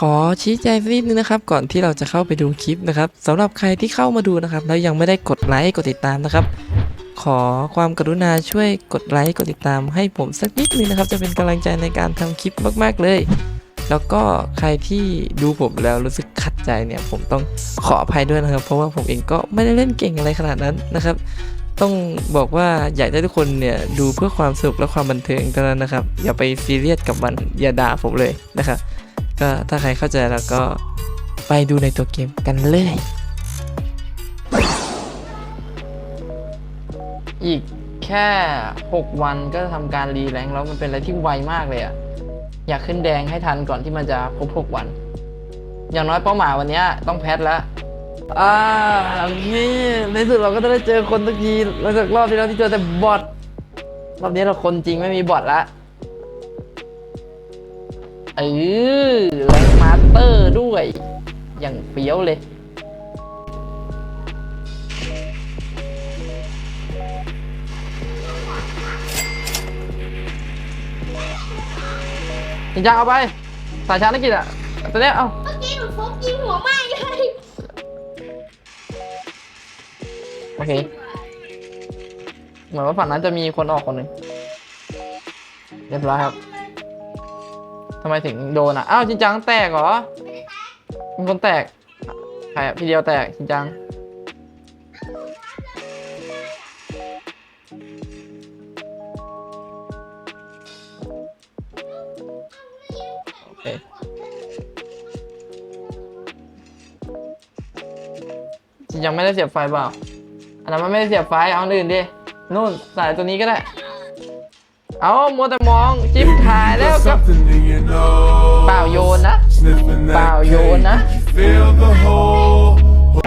ขอชี้แจงสักนิดนึงนะครับ ก่อนที่เราจะเข้าไปดูคลิปนะครับสำหรับใครที่เข้ามาดูนะครับ แล้วยังไม่ได้กดไลค์กดติดตามนะครับ ขอความกรุณาช่วยกดไลค์กดติดตามให้ผมสักนิดนึงนะครับ จะเป็นกำลังใจในการทำคลิปมาก ๆ เลย แล้วก็ใครที่ดูผมแล้วรู้สึกขัดใจเนี่ย ผมต้องขออภัยด้วยนะครับ เพราะว่าผมเองก็ไม่ได้เล่นเก่งอะไรขนาดนั้นนะครับ ต้องบอกว่าอยากให้ทุกคนเนี่ยดูเพื่อความสนุกและความบันเทิงเท่านั้นนะครับ อย่าไปซีเรียสกับมันอย่าด่าผมเลยนะครับ ก็ถ้าใครเข้าใจแล้วก็ไปดูในตัวเกมกันเลย อีกแค่ 6 วันก็ทำการรีแรงค์แล้วมันเป็นอะไรที่ไวมากเลยอะอยากขึ้นแดงให้ทันก่อนที่มันจะครบ6วัน อย่างน้อยเป้าหมายวันนี้ต้องแพทแล้วอ่านี่ในสุดเราก็จะได้เจอคนสักทีหลังจากรอบที่แล้วที่เจอแต่บอทรอบนี้เราคนจริงไม่มีบอทละ เออแรงมาสเตอร์ด้วย อย่างเฟี้ยวเลยจริงจังเอาไป สายชาร์จนักกิจอะตัวเนี้ยเอาเมื่อกี้หนูฟุกยิงหัวไหม้เลยโอเค เหมือนว่าฝั่งนั้นจะมีคนออกคนหนึ่งเรียบร้อยครับทำไมถึงโดนอะ อ้าวจริงจังแตกเหรอมีคนแตก ใครอะพี่เดียวแตกจริงจัง โอเค จริงจังไม่ได้เสียบไฟเปล่า อันนั้นมันไม่ได้เสียบไฟ เอาอันอื่นดิ นู่นสายตัวนี้ก็ได้ เอามัวแต่มอง จิ้มถ่ายแล้วก็ Something in your nose. เปล่าโยนนะ Sniffing that Bao cake. vô nè. Feel the whole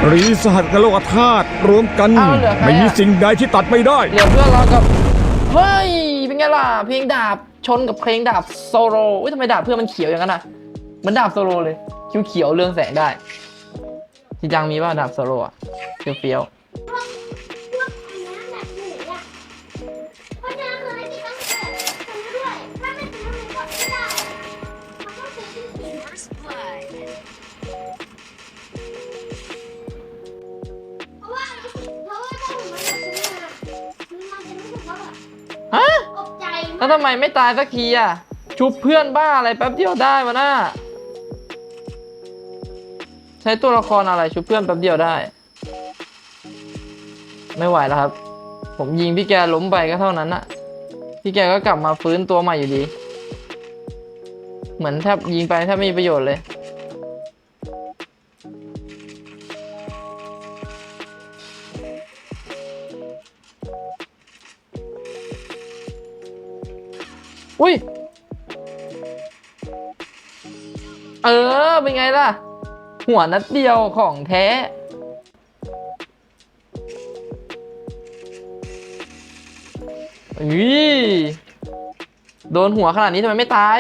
หรือสหัสกับโลกธาตุรวมกัน เอาเหลือใครอะ ไม่มีสิ่งใดที่ตัดไม่ได้ เหลือเพื่อนเรากับ เฮ้ย เป็นไงล่ะ เพลงดาบชนกับเพลงดาบโซโลอุ้ยทำไมดาบเพื่อนมันเขียวอย่างนั้นอะเหมันดาบโซโลเลยเขียวเขียวๆเรืองแสงได้จริงจังมีป่ะดาบโซโลอะเฟี้ยวเแล้วทำไมไม่ตายสักทีอะ ชุบเพื่อนบ้าอะไรแป๊บเดียวได้วะน่าใช้ตัวละครอะไรชุบเพื่อนแป๊บเดียวได้ ไม่ไหวแล้วครับ ผมยิงพี่แกล้มไปก็เท่านั้นอะพี่แกก็กลับมาฟื้นตัวใหม่อยู่ดี เหมือนแทบยิงไปแทบไม่มีประโยชน์เลย อุ้ย เออ เป็นไงล่ะ หัวนัดเดียวของแท้ อุ้ย โดนหัวขนาดนี้ทำไมไม่ตาย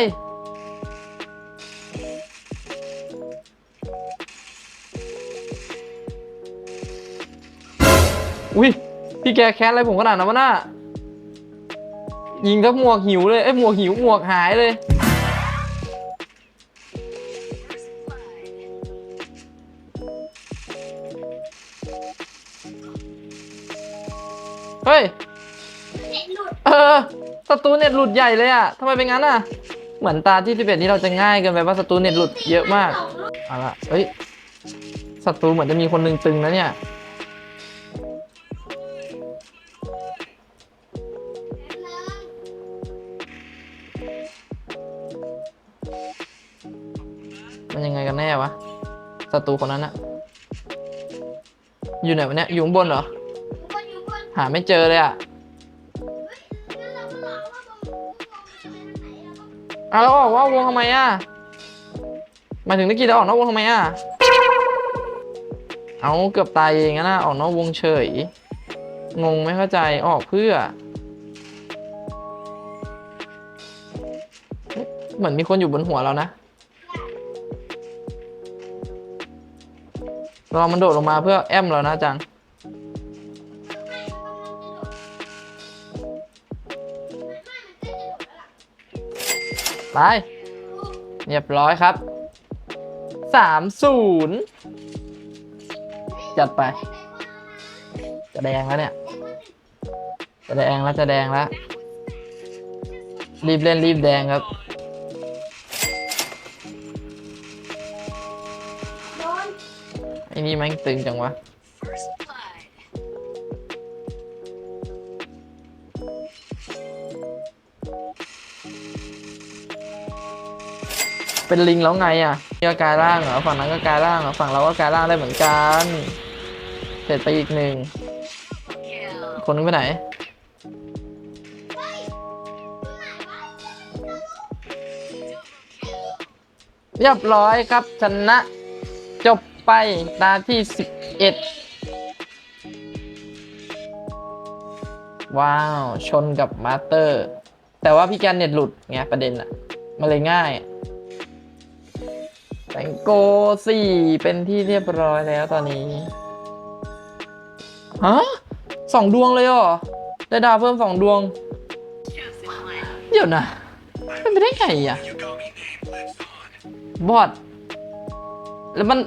อุ้ยพี่แกแค้นอะไรผมขนาดนั้นวะน่า ยิงทับหมวกหิวเลยเอ้ยหมวกหิวหมวกหายเลย เฮ้ย เน็ตหลุดเออศัตรูเน็ตหลุดใหญ่เลยอะทำไมเป็นงั้นอะเหมือนตาที่11นี้เราจะง่ายเกินไปว่าศัตรูเน็ตหลุดเยอะมากสองลูกเอาละเฮ้ยศัตรูเหมือนจะมีคนหนึ่งตึงนะเนี่ย ศัตรูคนนั้นอะอยู่ไหนวะเนี่ยอยู่ข้างบนเหรอคนอยู่บนหาไม่เจอเลยอะงั้นเราก็รอว่าบนบนมันจะไปทางไหนแล้วออกว่าวงทำไมอะหมายถึงนักกีฬาออกนอกวงทำไมอะเอาเกือบตายเองนะออกนอกวงเฉย งงไม่เข้าใจออกเพื่อ เหมือนมีคนอยู่บนหัวเรานะ รามันโดดลงมาเพื่อแอมเรานะจังไม่มันกำลังจะโดดไปเรียบร้อยครับสามศูนย์จัดไป จะแดงแล้วเนี่ย จะแดงแล้วจะแดงแล้ว รีบเล่นรีบแดงครับ ไอ้นี่แม่งตึงจังวะ เป็นลิงแล้วไงอะนี่ก็กายร่างเหรอ ฝั่งนั้นก็กายร่างเหรอ ฝั่งเราก็กายร่างได้เหมือนกัน เสร็จไปอีกหนึ่ง คนนึงไปไหนเรียบร้อยครับชนะ ไปตาที่11ว้าว ชนกับมาสเตอร์ แต่ว่าพี่แกนเน็ตหลุดไงประเด็นอะมันเลยง่ายแตงโกสี่เป็นที่เรียบร้อยแล้วตอนนี้ ฮะสองดวงเลยเหรอ ได้ดาวเพิ่มสองดวง เดี๋ยวนะเป็นไปได้ไงอะ บอดแล้วมัน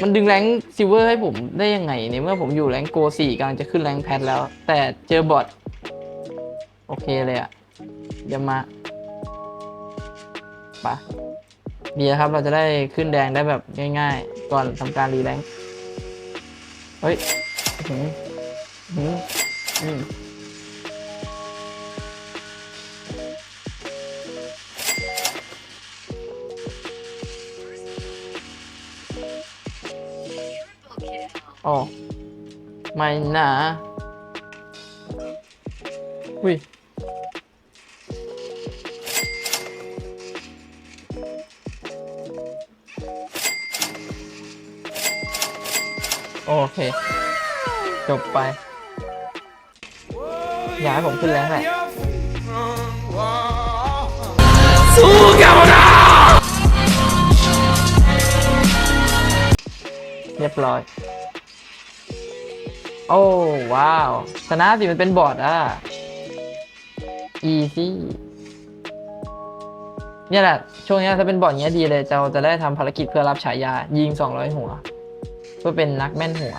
มันดึงแรงซิลเวอร์ให้ผมได้ยังไงในเมื่อผมอยู่แรงโกสี่กำลังจะขึ้นแรงแพทแล้ว แต่เจอบอทโอเคเลยอะเดี๋ยวมาปะดีนะครับเราจะได้ขึ้นแดงได้แบบง่าย ๆ ก่อนทำการรีแรงเฮ้ยอื้อหืออื้อหืออืม โอ้ไม่นะอุ้ยโอเค จบไป อยากให้ผมขึ้นแรงแหละเรียบร้อย โอ้ว้าว ชนะสิมันเป็นบอร์ดอะ easy เนี่ยแหละ ช่วงนี้ถ้าเป็นบอร์ดเนี้ยดีเลยเราจะได้ทำภารกิจเพื่อรับฉายา ยิง 200 หัว เพื่อเป็นนักแม่นหัว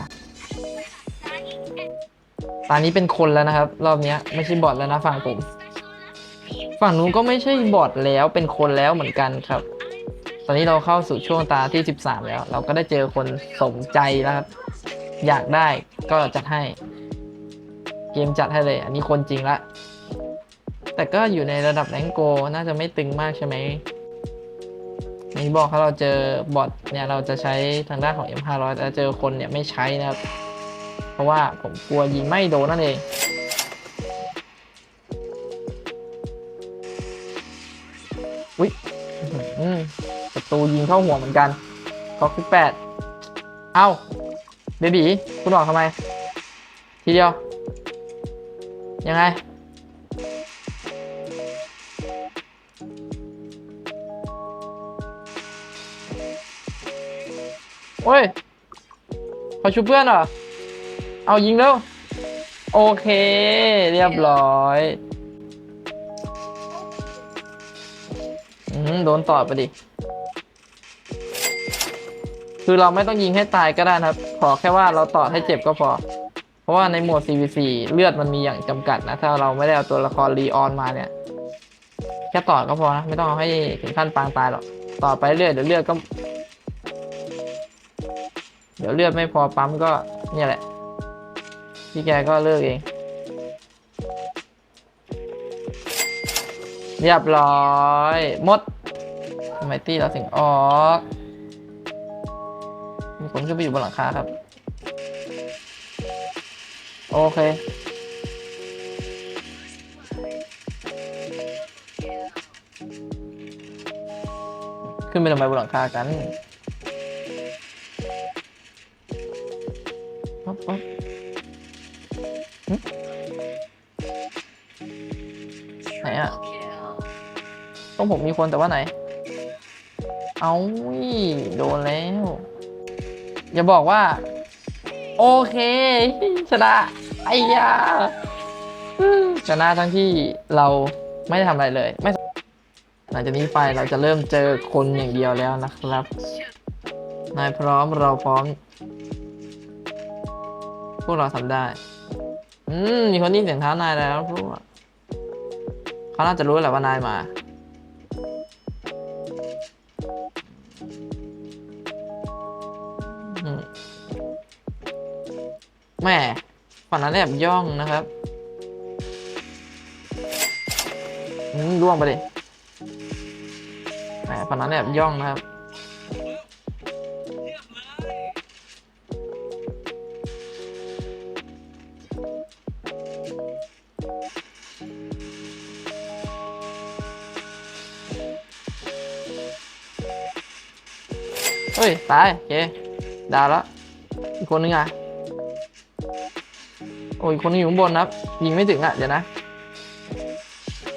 ตอนนี้เป็นคนแล้วนะครับ รอบเนี้ยไม่ใช่บอทแล้วนะฝั่งผม ฝั่งนู้นก็ไม่ใช่บอทแล้วเป็นคนแล้วเหมือนกันครับ ตอนนี้เราเข้าสู่ช่วงตาที่ 13 แล้ว เราก็ได้เจอคนสมใจแล้วครับ อยากได้ก็จัดให้ เกมจัดให้เลย อันนี้คนจริงละ แต่ก็อยู่ในระดับแรงโก น่าจะไม่ตึงมากใช่ไหมอย่างที่บอกครับเราเจอบอทเนี่ยเราจะใช้ทางด้านของ M500 แต่เจอคนเนี่ยไม่ใช้นะครับ เพราะว่าผมกลัวยิงไม่โดนนั่นเองอุ๊ยประตูยิงเข้าหัวเหมือนกันก๊อกที่แปดเอ้า เบบีคุณออกทำไม ทีเดียว ยังไง โอ้ยขอชุบเพื่อนเหรอ เอายิงแล้ว โอเค เรียบร้อยอืมโดนต่อไปดิ คือเราไม่ต้องยิงให้ตายก็ได้นะครับ ขอแค่ว่าเราต่อให้เจ็บก็พอ เพราะว่าในโหมด CVC เลือดมันมีอย่างจำกัดนะ ถ้าเราไม่ได้เอาตัวละครรีออนมาเนี่ย แค่ต่อก็พอนะ ไม่ต้องเอาให้ถึงขั้นปางตายหรอก ต่อไปเรื่อยเดี๋ยวเลือดก็ เดี๋ยวเลือดไม่พอปั๊มก็เนี่ยแหละ พี่แกก็เลิกเอง เรียบร้อย หมดทำไมตี้เราถึงออก ผมีคนขึ้นไปอยู่บนหลังคาครับ โอเค ขึ้นไปทำไมบนหลังคากันป๊อปป๊อปไหนอะต้องผมมีคนแต่ว่าไหน เอาวิโดนแล้ว อย่าบอกว่า โอเคชนะไอ้ยาชนะทั้งที่เราไม่ได้ทำอะไรเลย ไม่หลังจากนี้ไปเราจะเริ่มเจอคนอย่างเดียวแล้วนะครับ นายพร้อมเราพร้อม พวกเราทำได้ อืมมีคนได้เสียงเท้านายแล้วพวกเขาน่าจะรู้แหละว่านายมา แหม่ฝั่งนั้นแอบย่องนะครับอืมร่วงไปดิแหมฝั่งนั้นแอบย่องนะครับ เฮ้ย ตาย โอเค ดาวแล้วอีกคนนึงอะโอ้ยอีกคนนึงอยู่ข้างบนนับยิงไม่ถึงอะ เดี๋ยวนะ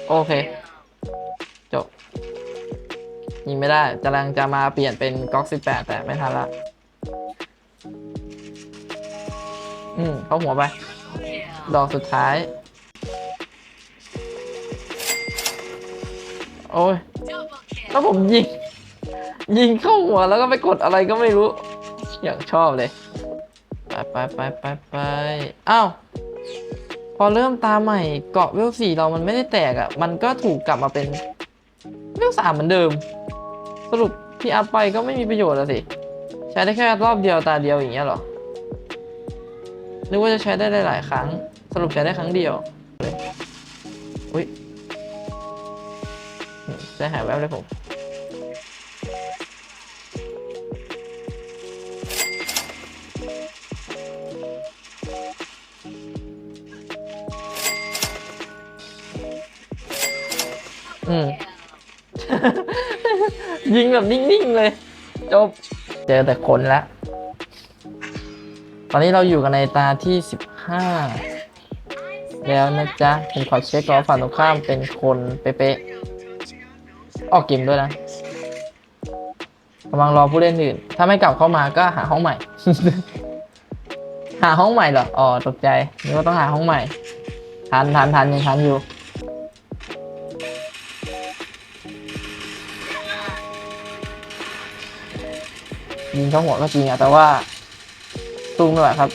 โอเค จบ ยิงไม่ได้กำลังจะมาเปลี่ยนเป็นก๊อก18แต่ไม่ทันละ อืม เข้าหัวไป ดอกสุดท้าย โอ้ยแล้วผมยิง ยิงเข้าหัวแล้วก็ไปกดอะไรก็ไม่รู้ อย่างชอบเลย ไปไปไปไปไปอ้าว พอเริ่มตาใหม่เกาะเวลสี่เรามันไม่ได้แตกอะ่ะ มันก็ถูกกลับมาเป็นเวลสามเหมือนเดิม สรุปที่อัพไปก็ไม่มีประโยชน์ล้วสิ ใช้ได้แค่รอบเดียวตาเดียวอย่างเงี้ยหรอ นึกว่าจะใช้ได้หลายๆครั้ง สรุปใช้ได้ครั้งเดียวเลยอุ้ยอืมใจหายแวบเลยผม อืม ยิงแบบนิ่งๆเลย จบ เจอแต่คนแล้ว ตอนนี้เราอยู่กันในตาที่15แล้วนะจ๊ะผมขอเช็คก่อนว่าฝั่งตรงข้ามเป็นคนเป๊ะๆออกเกมด้วยนะกำลังรอผู้เล่นอื่น ถ้าไม่กลับเข้ามาก็หาห้องใหม่ หาห้องใหม่เหรอ อ๋อตกใจนึกว่าต้องหาห้องใหม่ทันทันทันยังทันอยู่ ยิงเข้าหัวก็จริงอะแต่ว่าตุ้มไม่ไหวครับ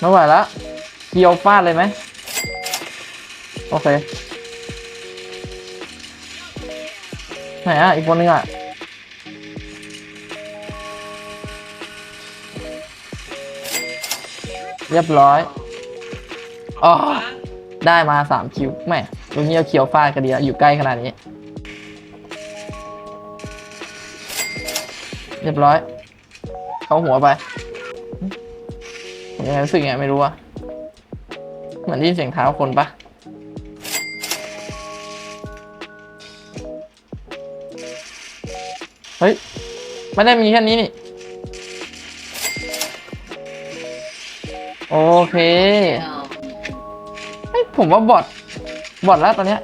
ไม่ไหวแล้วเกียวฟาดเลยไหมโอเคไหนอะอีกคนนึงอะเรียบร้อย อ๋อ ได้มาสามคิว แม่ ตรงนี้เอาเคียวฟาดกันดีอยู่ใกล้ขนาดนี้ เรียบร้อย เข้าหัวไปผมยังไงรู้สึกไงไม่รู้อะเหมือนได้ยินเสียงเท้าคนปะเฮ้ยไม่ได้มีแค่นี้นี่ โอเค เฮ้ยผมว่าบอท บอทแล้วตอนเนี้ย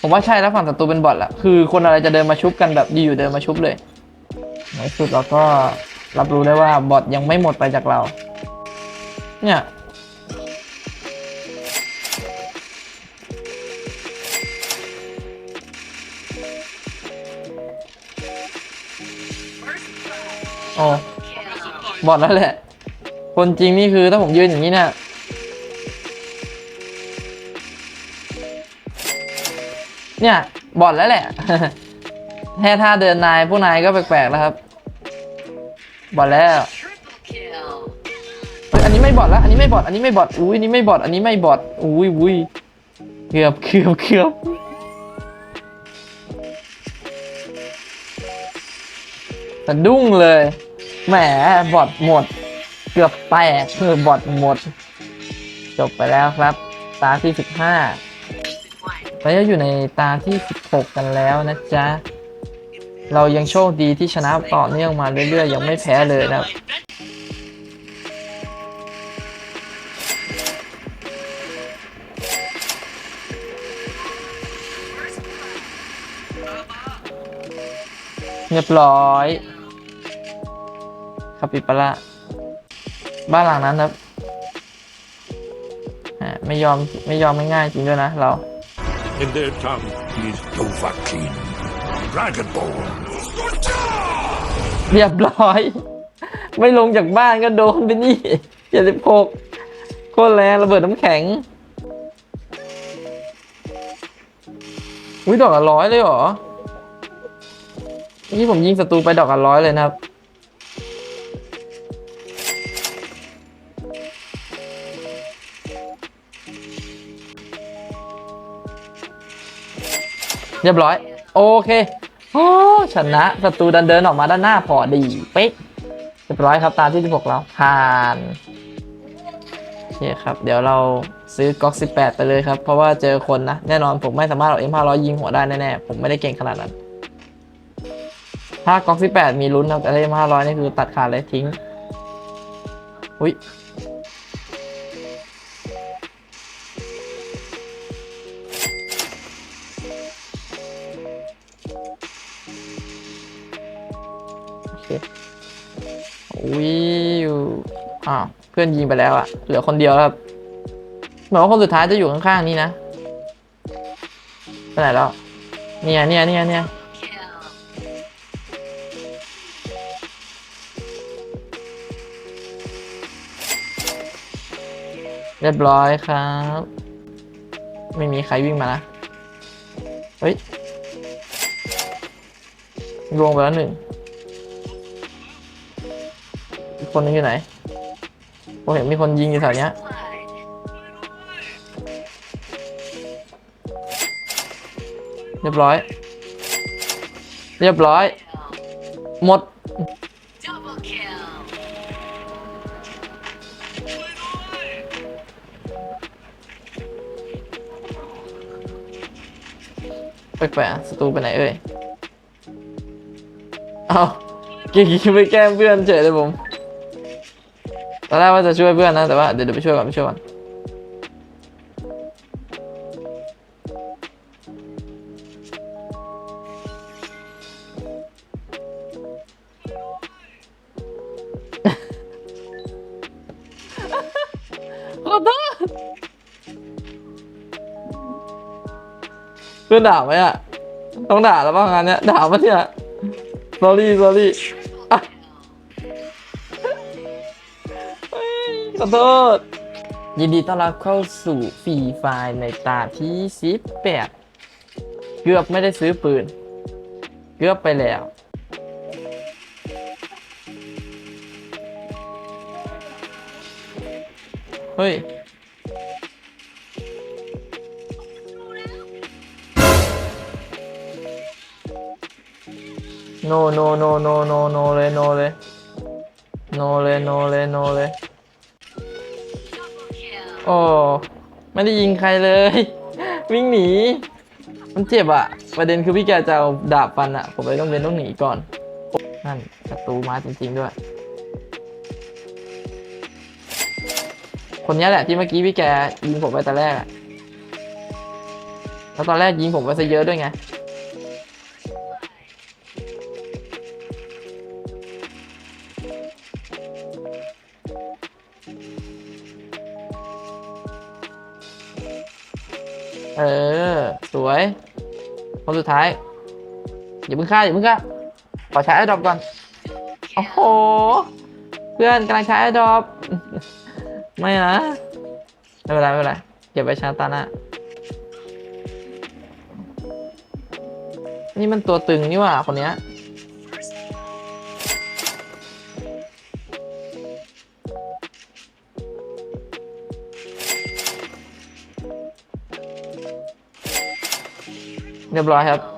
ผมว่าใช่แล้วฝั่งศัตรูเป็นบอทละคือคนอะไรจะเดินมาชุบกันแบบอยู่ๆเดินมาชุบเลยในที่สุดเราก็รับรู้ได้ว่าบอทยังไม่หมดไปจากเรา เนี่ยโอ้บอทแล้วแหละ คนจริงนี่คือถ้าผมยืนอย่างนี้เนี่ย เนี่ยบอดแล้วแหละ แค่ท่าเดินนายผู้นายก็แปลกๆแล้วครับ บอดแล้วอันนี้ไม่บอดแล้ว อันนี้ไม่บอด อันนี้ไม่บอด อุ้ยนนี้ไม่บอด อันนี้ไม่บอด อุ้ยอุ้ยเกือบเกือบเกือบสะดุ้งเลย แหมบอดหมด เกือบแตกเออบอดหมด จบไปแล้วครับ ตาที่สิบห้า เราจะอยู่ในตาที่ 16 กันแล้วนะจ๊ะ เรายังโชคดีที่ชนะต่อเนื่องมาเรื่อยๆ ยังไม่แพ้เลยนะครับเรียบร้อยคาปิปาร่าบ้านหลังนั้นครับอะไม่ยอมไม่ยอมไม่ง่ายจริงด้วยนะเรา In their tongue, he is Dovahkiin, Dragonborn. เรียบร้อย ไม่ลงจากบ้านก็โดนไปนี่เจ็ดสิบหกโคตรแรงระเบิดน้ำแข็งอุ้ยดอกละร้อยเลยเหรอ นี่ผมยิงศัตรูไปดอกละร้อยเลยนะครับ เรียบร้อย โอเคโอ้ชนะศัตรูดันเดินออกมาด้านหน้าพอดีเป๊ะเรียบร้อยครับตามที่16แล้วผ่านโอเคครับ เดี๋ยวเราซื้อก๊อก18 ไปเลยครับ เพราะว่าเจอคนนะ แน่นอนผมไม่สามารถเอา M500 ยิงหัวได้แน่ๆ ผมไม่ได้เก่งขนาดนั้น ถ้าก๊อก18 มีลุ้นครับแต่ถ้า M500 นี่คือตัดขาดเลยทิ้ง อุ้ย วิวอ้าวเพื่อนยิงไปแล้วอะเหลือคนเดียวแล้วครับเหมือนว่าคนสุดท้ายจะอยู่ข้างๆนี่นะไปไหนแล้วเนี่ยเนี่ยเนี่ยเนี่ยเรียบร้อยครับ ไม่มีใครวิ่งมานะ เฮ้ยลวงไปแล้วหนึ่ง คนนึงอยู่ไหนผมเห็นมีคนยิงอยู่แถวเนี้ยเรียบร้อย เรียบร้อย หมดแปลกๆศัตรูไปไหนเอ่ย เอากี่กี่ไปแกล้งเพื่อนเฉยเลยผม ตอนแรกว่าจะช่วยเพื่อนนะ แต่ว่าเดี๋ยวเดี๋ยวไปช่วยก่อนไปช่วยก่อนขอโทษเพื่อนด่าไหมอะ ต้องด่าแล้วบ้างงานเนี้ยด่าปะเนี่ย sorry sorry ขอโทษ ยินดีต้อนรับเข้าสู่ฟรีไฟล์ในตาที่18เกือบไม่ได้ซื้อปืน เกือบไปแล้ว เฮ้ย no no no no no no เลย no เลย no เลย no เลย no เลย โอ้ไม่ได้ยิงใครเลย วิ่งหนี มันเจ็บอะประเด็นคือพี่แกจะเอาดาบฟันอะผมเลยต้องเว้นต้องหนีก่อน นั่นศัตรูมาจริง ๆ ด้วย คนนี้แหละที่เมื่อกี้พี่แกยิงผมไปแต่แรกอะแล้วตอนแรกยิงผมไปซะเยอะด้วยไง สุดท้าย อย่าเพิ่งฆ่าอย่าเพิ่งฆ่าขอใช้ไอ้ดรอปก่อน โอ้โห เพื่อนกำลังใช้ไอ้ดรอปไม่นะไม่เป็นไรไม่เป็นไรเก็บไว้ชาตาหน้านี่มันตัวตึงนี่ว่าคนเนี้ย เรียบร้อยครับ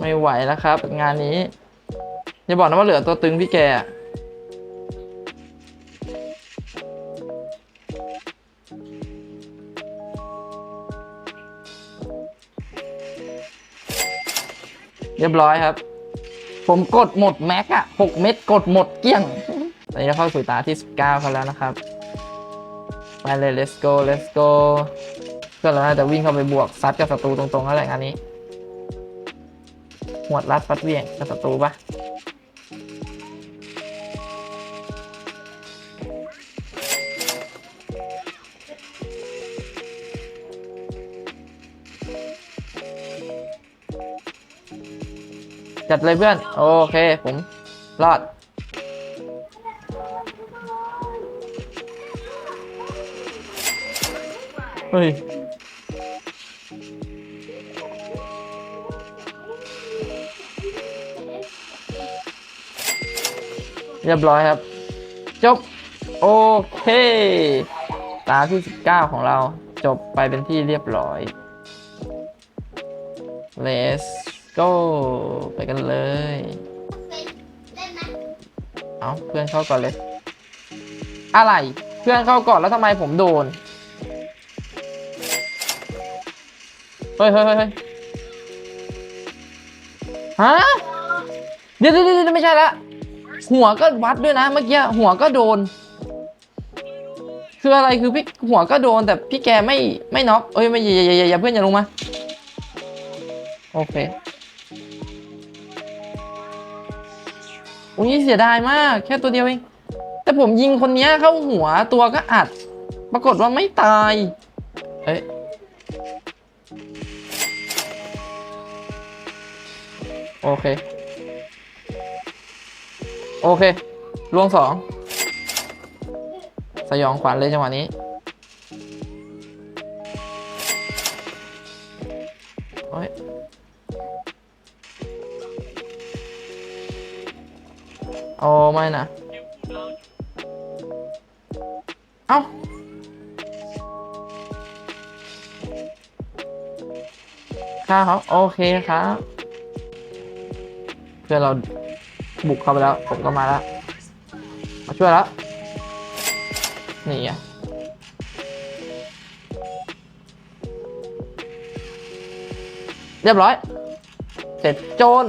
ไม่ไหวแล้วครับ งานนี้ อย่าบอกนะว่าเหลือตัวตึงพี่แกเรียบร้อยครับ ผมกดหมดแม็กอะ6เม็ดกดหมดเกลี้ยง ตอนนี้เราเข้าสู่ตาที่ 19เขาแล้วนะครับ ไปเลย let's go let's go เพื่อนเราน่าจะวิ่งเข้าไปบวกซัดกับศัตรูตรงๆแล้วแหละงานนี้ หวดรัดฟัดเวียงกับศัตรูปะจัดเลยเพื่อน โอเค ผมรอด เฮ้ย เรียบร้อยครับ จบ โอเค ตาที่ 19 ของเราจบไปเป็นที่เรียบร้อย let's go ไปกันเลย เอาเพื่อนเข้าก่อนเลย อะไร เพื่อนเข้าก่อนแล้วทำไมผมโดน เฮ้ยเฮ้ยเฮ้ยเฮ้ยฮะเดี๋ยวเดี๋ยวเดี๋ยวไม่ใช่ละ หัวก็วัดด้วยนะเมื่อกี้หัวก็โดน คืออะไรคือพี่หัวก็โดนแต่พี่แกไม่ไม่น็อกเอ้ยไม่อย่าอย่าอย่าเพื่อนอย่าลงมาโอเคอุ้ยเสียดายมาก แค่ตัวเดียวเองแต่ผมยิงคนนี้เข้าหัวตัวก็อัด ปรากฏว่าไม่ตาย เอ้ยโอเค โอเคล่วงสองสยองขวัญเลยจังหวะนี้ โอ้ยโอ้ไม่นะ เอ้าครับ โอเคครับ เพื่อเรา บุกเข้าไปแล้ว ผมก็มาแล้ว มาช่วยแล้ว นี่ไงเรียบร้อย เสร็จโจร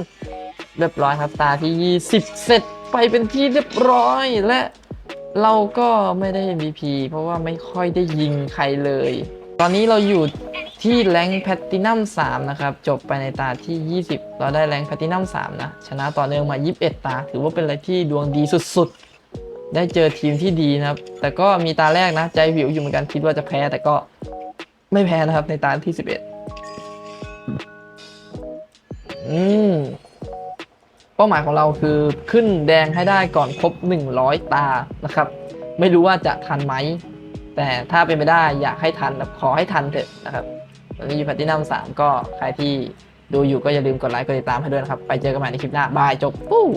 เรียบร้อยครับตาที่ 20 เสร็จไปเป็นที่เรียบร้อยและเราก็ไม่ได้ MVP เพราะว่าไม่ค่อยได้ยิงใครเลย ตอนนี้เราอยู่ ที่แรงแพตตินัม3นะครับ จบไปในตาที่ 20 เราได้แรงแพตตินัม3นะ ชนะต่อเนื่องมา 21 ตา ถือว่าเป็นอะไรที่ดวงดีสุดๆ ได้เจอทีมที่ดีนะครับ แต่ก็มีตาแรกนะ ใจวิวอยู่เหมือนกันคิดว่าจะแพ้ แต่ก็ไม่แพ้นะครับในตาที่ 11 อืมเป้าหมายของเราคือขึ้นแดงให้ได้ก่อนครบ 100 ตานะครับ ไม่รู้ว่าจะทันไหม แต่ถ้าเป็นไปได้อยากให้ทันขอให้ทันเถอะนะครับ ตอนนี้อยู่แพตตินัมสามก็ใครที่ดูอยู่ก็อย่าลืมกดไลค์กดติดตามให้ด้วยนะครับ ไปเจอกันใหม่ในคลิปหน้า บายจบปู้